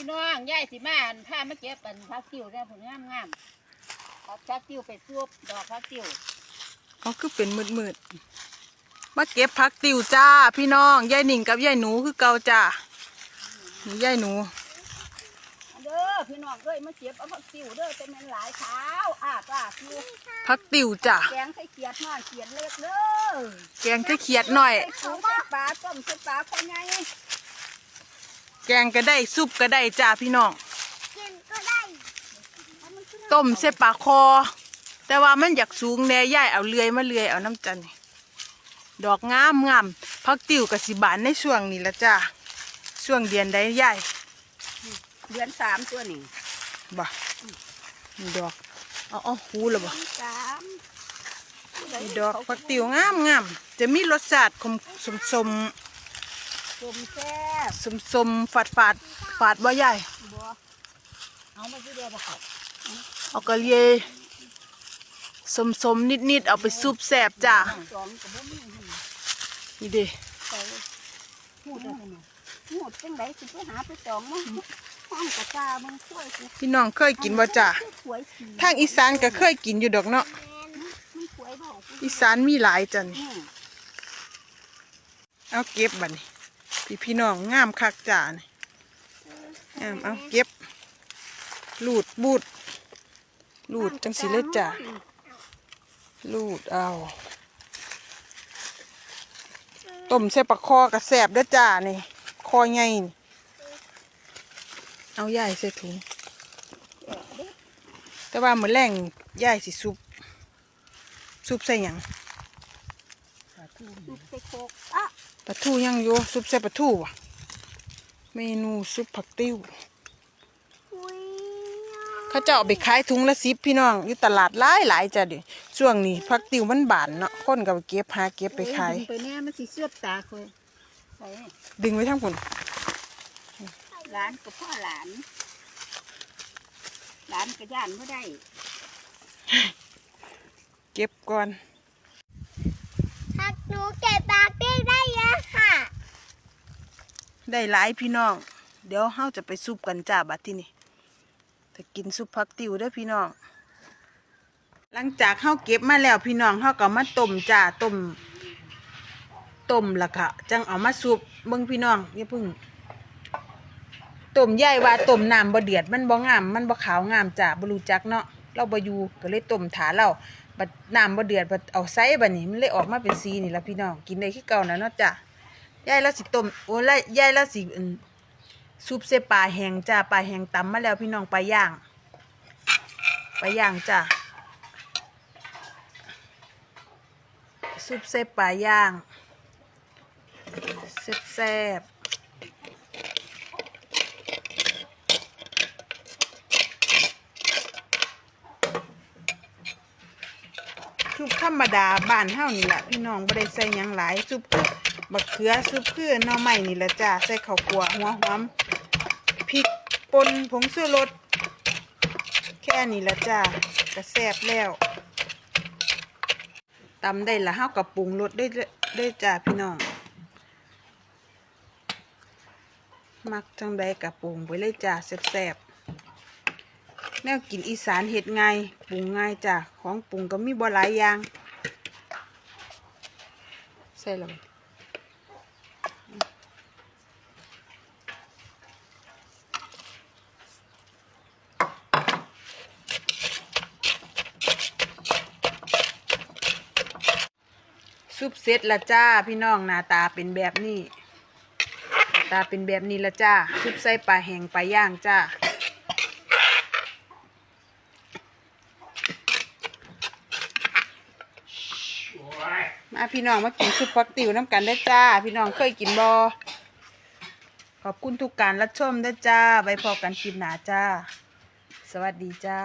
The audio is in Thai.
พี่น้องยายสิมาอันพามาเก็บอันพักติ้วได้ผลงามงามๆเอาพักติ้วไปซุปดอกพักติ้วเขาคือเป็นมืดมืดๆมาเก็บผักติวจ้า พี่น้องยายหนิงกับยายหนูคือเก่าจ้านี่ยายหนูเด้อพี่น้องเอ้ยมาเก็บเอาพักติ้วเด้อแต่แม่นหลายเท้าอ้าป้าคิวผักติวจ้าแกงไข่เกียดน้อยเกียดเล็กเด้อแกงไข่เขียดหน่อยไข่ปูใส่ปลาต้มใส่ปลาคนไง แกงก็ได้ซุปก็ได้จ้าพี่น้องกินก็ได้ต้มเส้ปลาคอ แต่ว่ามันอยากสูงแน่ย่ายเอาเลื่อยมาเลื่อยเอาน้ำจันนี่ดอกงามงามพักติวกับสิบานในช่วงนี้ละจ้าช่วงเดือนใดย่ายเดือนสามตัวนี่บ่นี่ดอกเอาเอาหูแล้วบ่สามนี่ดอกพักติวงามงามจะมีรสชาติขมสม สมสมแซ่บสมสมฝาดฝาดฝาดบ่ย่ายบัวเอามาสิเดียวบ่เขาเอากระเลียสมสมนิดนิดๆเอาไปซุปแสบจ้าสองกับบ่มีหั่นนี่เด้ไปหูดเลยนะหูดจังไดสิไปหาไปจองมั้งห้องกระตามึงช่วยสิพี่น้องเคยกินบ่จ้าสวยสีทางอีสานก็เคยกินอยู่ดอกเนาะมันสวยเบ่าอีสานมีหลายจันอืมเอาเก็บบัดนี้ พี่พี่น้องงามคักจ้านี่งามเอาเก็บลูดบูดลูดจังสิเลยจ้าลูดเอาต้มใส่ปลาคอกระแสบเด้อจ้านี่คอใหญ่นี่เอาย่ายใส่ถุงแต่ว่ามื้อแรงย่ายสิซุปซุปใส่หยังซุป ใส่โคกอะปลาทูยังอยู่ซุปใส่ปลาทูวะเมนูซุปผักติ้วอุ้ยเขาจะเอาไปขายถุงละสิบพี่น้องอยู่ตลาดหลายหลายๆจ้ะดิช่วงนี้ผักติ้วมันบานเนาะคนก็ไปเก็บหาเก็บไปขายดึงไปแน่มันสิเสือบตาคอยไปดึงไว้ทั้งคนหลานกับพ่อหลาน หลานก็ย่านไม่ได้ เก็บก่อนหักห นูเก็บปากได้ได้เยอะค่ะ ได้หลายพี่น้อง เดี๋ยวเฮาจะไปซุปกันจ้าบัดที่นี่จะกินซุปผักติวเด้อพี่น้อง หลังจากเฮาเก็บมาแล้วพี่น้องเฮาก็มาต้มจ้าต้มต้มละค่ะ จังเอามาซุปเบิ่งพี่น้องอย่าเพึ่งต้มใหญ่ว่าต้มน้ำบ่เดือดมันบ่งาม มันบ่ขาวงามจ้ะบ่รู้จักเนาะเราบ่อยู่ก็เลยต้มถาเรา บัดน้ำบ่เดือดบัดเอาไซบัดนี้มันเลยออกมาเป็นสีนี่ละพี่น้องกินได้คือเก่านะเนาะจ้ะยายเราสิต้มโอ้ยยายเราสิซุปเสปลาแห้งจ้ะปลาแห้งตำมาแล้วพี่น้องปลาย่างปลาย่างจ้ะซุปเสปลาย่างแซ่บๆ ซุป ธรรมดาบ้านเฮานี่แหละพี่น้องบ่ได้ใส่หยังหลายซุปคือบักเขือซุปคือหน่อไม้นี่แหละจ้าใส่ข้าวคั่วหัวหอมพริกป่นผงชูรสแค่นี้แหละจ้าก็แซ่บแล้วตำได้ละเฮาก็ปรุงรสได้ได้จ้าพี่น้องมักจังใดก็ปรุงไปเลยจ้าแซ่บๆ แนวกินอีสานเห็ดง่ายปรุงง่ายจ้ะของปรุงก็มีบ่หลายอย่าง ใส่ลงซุปเสร็จละจ้าพี่น้องหน้าตาเป็นแบบนี้ ตาเป็นแบบนี้ละจ้าซุปใส่ปลาแห้งปลาย่างจ้า อะพี่น้องมากินซุปฟักติวน้ำกันได้จ้า พี่น้องเคยกินบอขอบคุณทุกการรับชมได้จ้าไว้พอกันคลิปหนาจ้า สวัสดีจ้า